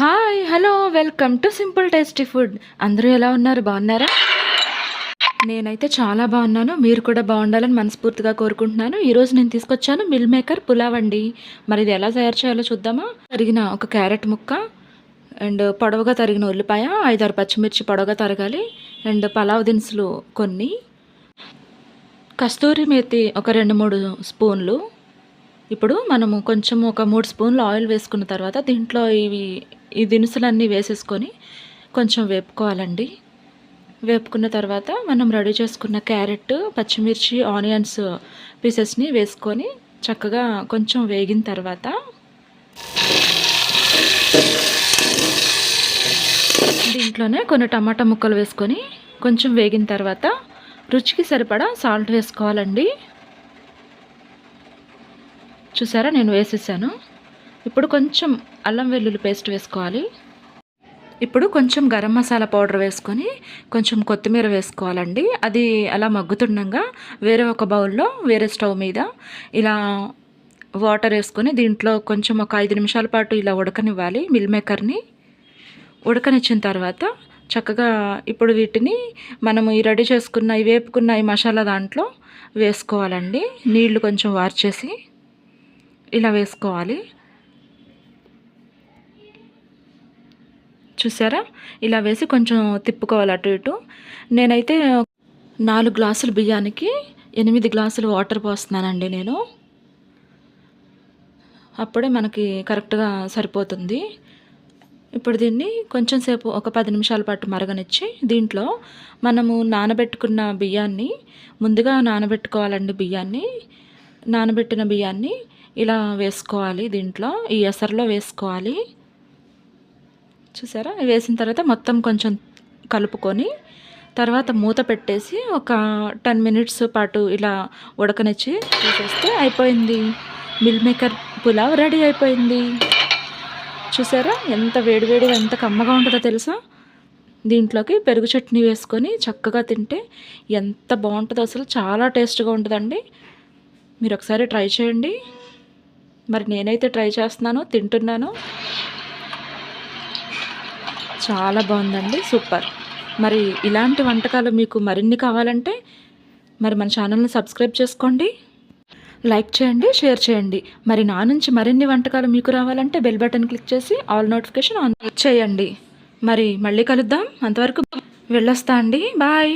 Hi hello welcome to simple tasty food అందరూ ఎలా ఉన్నారు? బాగున్నారా? నేనైతే చాలా బాగున్నాను. మీరు కూడా బాగుండాలని మనస్ఫూర్తిగా కోరుకుంటున్నాను. ఈరోజు నేను తీసుకొచ్చాను మిల్ మేకర్ పులావ్ అండి. మరి ఇది ఎలా తయారు చేయాలో చూద్దామా? తరిగిన ఒక క్యారెట్ ముక్క అండ్ పొడవుగా తరిగిన ఉల్లిపాయ ఐదారు పచ్చిమిర్చి పొడవుగా తరగాలి అండ్ పలావ్ దినుసులు కొన్ని కస్తూరి మేతి ఒక రెండు మూడు స్పూన్లు. ఇప్పుడు మనము కొంచెం ఒక మూడు స్పూన్లు ఆయిల్ వేసుకున్న తర్వాత దీంట్లో ఇవి ఈ దినుసులన్నీ వేసేసుకొని కొంచెం వేపుకోవాలండి. వేపుకున్న తర్వాత మనం రెడీ చేసుకున్న క్యారెట్ పచ్చిమిర్చి ఆనియన్స్ పీసెస్ని వేసుకొని చక్కగా కొంచెం వేగిన తర్వాత దీంట్లోనే కొన్ని టమాటా ముక్కలు వేసుకొని కొంచెం వేగిన తర్వాత రుచికి సరిపడా సాల్ట్ వేసుకోవాలండి. చూసారా? నేను వేసేసాను. ఇప్పుడు కొంచెం అల్లం వెల్లుల్లి పేస్ట్ వేసుకోవాలి. ఇప్పుడు కొంచెం గరం మసాలా పౌడర్ వేసుకొని కొంచెం కొత్తిమీర వేసుకోవాలండి. అది అలా మగ్గుతుండగా వేరే ఒక బౌల్లో వేరే స్టవ్ మీద ఇలా వాటర్ వేసుకొని దీంట్లో కొంచెం ఒక ఐదు నిమిషాల పాటు ఇలా ఉడకనివ్వాలి మిల్ మేకర్ని. ఉడకనిచ్చిన తర్వాత చక్కగా ఇప్పుడు వీటిని మనము ఈ రెడీ చేసుకున్న ఈ వేపుకున్న ఈ మసాలా దాంట్లో వేసుకోవాలండి. నీళ్ళు కొంచెం వార్చేసి ఇలా వేసుకోవాలి. చూసారా? ఇలా వేసి కొంచెం తిప్పుకోవాలి అటు ఇటు. నేనైతే నాలుగు గ్లాసులు బియ్యానికి ఎనిమిది గ్లాసులు వాటర్ పోస్తున్నానండి నేను. అప్పుడే మనకి కరెక్ట్గా సరిపోతుంది. ఇప్పుడు దీన్ని కొంచెం సేపు ఒక పది నిమిషాల పాటు మరగనిచ్చి దీంట్లో మనము నానబెట్టుకున్న బియ్యాన్ని ముందుగా నానబెట్టుకోవాలండి బియ్యాన్ని నానబెట్టిన బియ్యాన్ని ఇలా వేసుకోవాలి దీంట్లో ఈ ఎసరులో వేసుకోవాలి. చూసారా? వేసిన తర్వాత మొత్తం కొంచెం కలుపుకొని తర్వాత మూత పెట్టేసి ఒక టెన్ మినిట్స్ పాటు ఇలా ఉడకనిచ్చి తీసేస్తే అయిపోయింది. మిల్ మేకర్ పులావ్ రెడీ అయిపోయింది. చూసారా? ఎంత వేడివేడిగా ఎంత కమ్మగా ఉంటుందో తెలుసా? దీంట్లోకి పెరుగు చట్నీ వేసుకొని చక్కగా తింటే ఎంత బాగుంటుందో అసలు చాలా టేస్ట్గా ఉంటుందండి. మీరు ఒకసారి ట్రై చేయండి. మరి నేనైతే ట్రై చేస్తున్నాను తింటున్నాను. చాలా బాగుందండి సూపర్. మరి ఇలాంటి వంటకాలు మీకు మరిన్ని కావాలంటే మరి మన ఛానల్ని సబ్స్క్రైబ్ చేసుకోండి లైక్ చేయండి షేర్ చేయండి. మరి నా నుంచి మరిన్ని వంటకాలు మీకు రావాలంటే బెల్ బటన్ క్లిక్ చేసి ఆల్ నోటిఫికేషన్ ఆన్ చేయండి. మరి మళ్ళీ కలుద్దాం అంతవరకు వెళ్ళొస్తా అండి బాయ్.